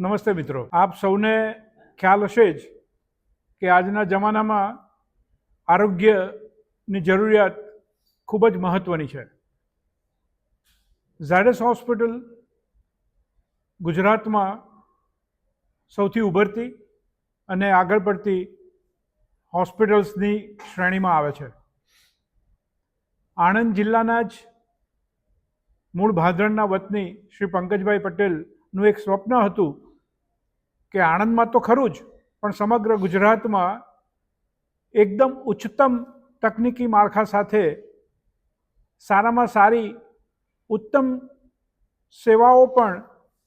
નમસ્તે મિત્રો. આપ સૌને ખ્યાલ હશે જ કે આજના જમાનામાં આરોગ્યની જરૂરિયાત ખૂબ જ મહત્ત્વની છે. ઝાયડસ હોસ્પિટલ ગુજરાતમાં સૌથી ઉભરતી અને આગળ પડતી હોસ્પિટલ્સની શ્રેણીમાં આવે છે. આણંદ જિલ્લાના જ મૂળ ભાદરણના વતની શ્રી પંકજભાઈ પટેલનું એક સ્વપ્ન હતું કે આણંદમાં તો ખરું જ, પણ સમગ્ર ગુજરાતમાં એકદમ ઉચ્ચતમ તકનીકી માળખા સાથે સારામાં સારી ઉત્તમ સેવાઓ પણ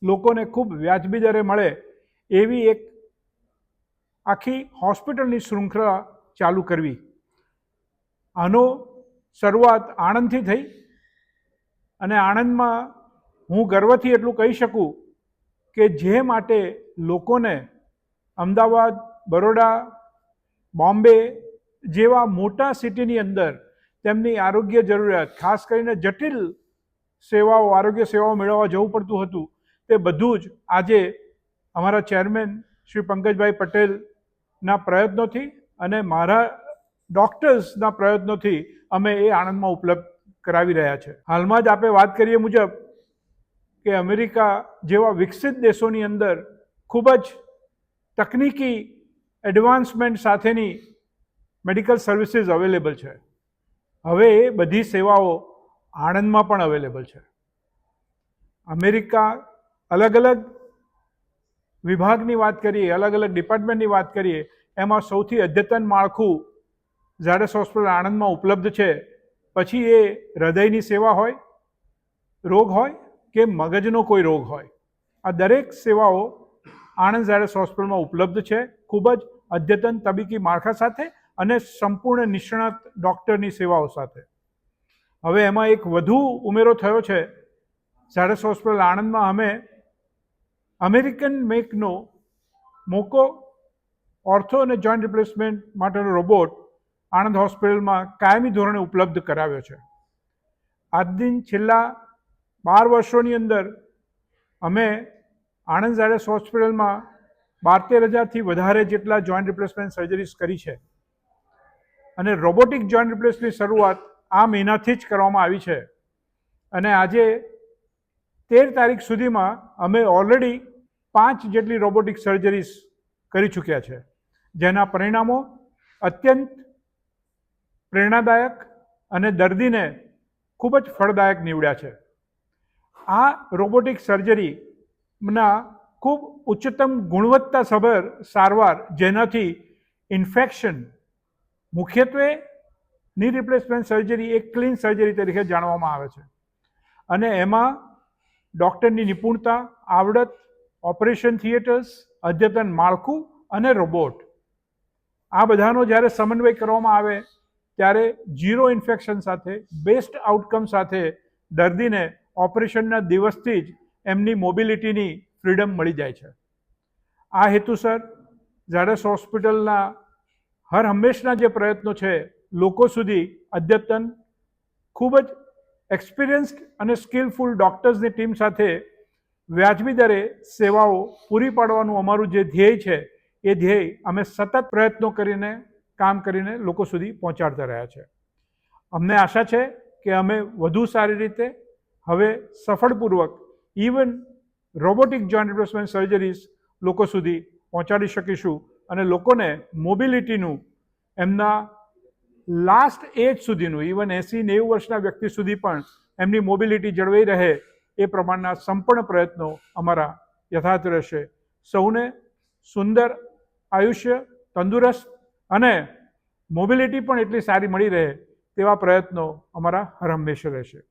લોકોને ખૂબ વ્યાજબી દરે મળે એવી એક આખી હોસ્પિટલની શૃંખલા ચાલુ કરવી. આનો શરૂઆત આણંદથી થઈ અને આણંદમાં હું ગર્વથી એટલું કહી શકું કે જે માટે લોકોને અમદાવાદ, બરોડા, બોમ્બે જેવા મોટા સિટીની અંદર તેમની આરોગ્ય જરૂરિયાત, ખાસ કરીને જટિલ સેવાઓ, આરોગ્ય સેવાઓ મેળવવા જવું પડતું હતું, તે બધું જ આજે અમારા ચેરમેન શ્રી પંકજભાઈ પટેલના પ્રયત્નોથી અને મારા ડૉક્ટર્સના પ્રયત્નોથી અમે એ આણંદમાં ઉપલબ્ધ કરાવી રહ્યા છે. હાલમાં જ આપણે વાત કરીએ મુજબ કે અમેરિકા જેવા વિકસિત દેશોની અંદર ખૂબ જ તકનીકી એડવાન્સમેન્ટ સાથેની મેડિકલ સર્વિસીસ અવેલેબલ છે. હવે એ બધી સેવાઓ આણંદમાં પણ અવેલેબલ છે. અમેરિકા અલગ અલગ વિભાગની વાત કરીએ, અલગ અલગ ડિપાર્ટમેન્ટની વાત કરીએ, એમાં સૌથી અદ્યતન માળખું ઝાડસ હોસ્પિટલ આણંદમાં ઉપલબ્ધ છે. પછી એ હૃદયની સેવા હોય, રોગ હોય કે મગજનો કોઈ રોગ હોય. આ દરેક સેવાઓ આણંદ ઝાયડસ હોસ્પિટલમાં ઉપલબ્ધ છે. ખૂબ જ અદ્યતન તબીકી માળખા સાથે અને સંપૂર્ણ નિષ્ણાત ડૉક્ટરની સેવાઓ સાથે. હવે એમાં એક વધુ ઉમેરો થયો છે. ઝાયડસ હોસ્પિટલ આણંદમાં અમે અમેરિકન મેકનો મોકો, ઓર્થો અને જોઈન્ટ રિપ્લેસમેન્ટ માટેનો રોબોટ આણંદ હોસ્પિટલમાં કાયમી ધોરણે ઉપલબ્ધ કરાવ્યો છે. આજ દિન છેલ્લા બાર વર્ષોની અંદર અમે આણંદ ઝાયડસ હોસ્પિટલમાં બાર તેર હજારથી વધારે જેટલા જોઈન્ટ રિપ્લેસમેન્ટ સર્જરીસ કરી છે. અને રોબોટિક જોઈન્ટ રિપ્લેસની શરૂઆત આ મહિનાથી જ કરવામાં આવી છે. અને આજે તેર તારીખ સુધીમાં અમે ઓલરેડી પાંચ જેટલી રોબોટિક સર્જરીસ કરી ચૂક્યા છે. જેના પરિણામો અત્યંત પ્રેરણાદાયક અને દર્દીને ખૂબ જ ફળદાયક નીવડ્યા છે. આ રોબોટિક સર્જરીના ખૂબ ઉચ્ચતમ ગુણવત્તાસભર સારવાર જેનાથી ઇન્ફેક્શન, મુખ્યત્વે ની રિપ્લેસમેન્ટ સર્જરી એક ક્લીન સર્જરી તરીકે જાણવામાં આવે છે. અને એમાં ડૉક્ટરની નિપુણતા, આવડત, ઓપરેશન થિયેટર્સ, અદ્યતન માળખું અને રોબોટ. આ બધાનો જ્યારે સમન્વય કરવામાં આવે, ત્યારે ઝીરો ઇન્ફેક્શન સાથે, બેસ્ટ આઉટકમ સાથે દર્દીને ઓપરેશનના દિવસથી જ એમની મોબિલિટીની ફ્રીડમ મળી જાય છે. આ હેતુસર ઝાડસ હોસ્પિટલના હર હંમેશના જે પ્રયત્નો છે, લોકો સુધી અદ્યતન, ખૂબ જ એક્સપિરિયન્સ્ડ અને સ્કિલફુલ ડૉક્ટર્સની ટીમ સાથે વ્યાજબી દરે સેવાઓ પૂરી પાડવાનું અમારું જે ધ્યેય છે, એ ધ્યેય અમે સતત પ્રયત્નો કરીને, કામ કરીને લોકો સુધી પહોંચાડતા રહ્યા છે. અમને આશા છે કે અમે વધુ સારી રીતે હવે સફળપૂર્વક even robotic joint replacement surgeries લોકો સુધી પહોંચાડી શકીશું અને લોકોને મોબિલિટીનું એમના લાસ્ટ એજ સુધીનું ઇવન એંસી નેવું વર્ષના વ્યક્તિ સુધી પણ એમની મોબિલિટી જળવાઈ રહે એ પ્રમાણના સંપૂર્ણ પ્રયત્નો અમારા યથાર્થ રહેશે. સૌને સુંદર આયુષ્ય, તંદુરસ્ત અને મોબિલિટી પણ એટલી સારી મળી રહે તેવા પ્રયત્નો અમારા હર હંમેશા રહેશે.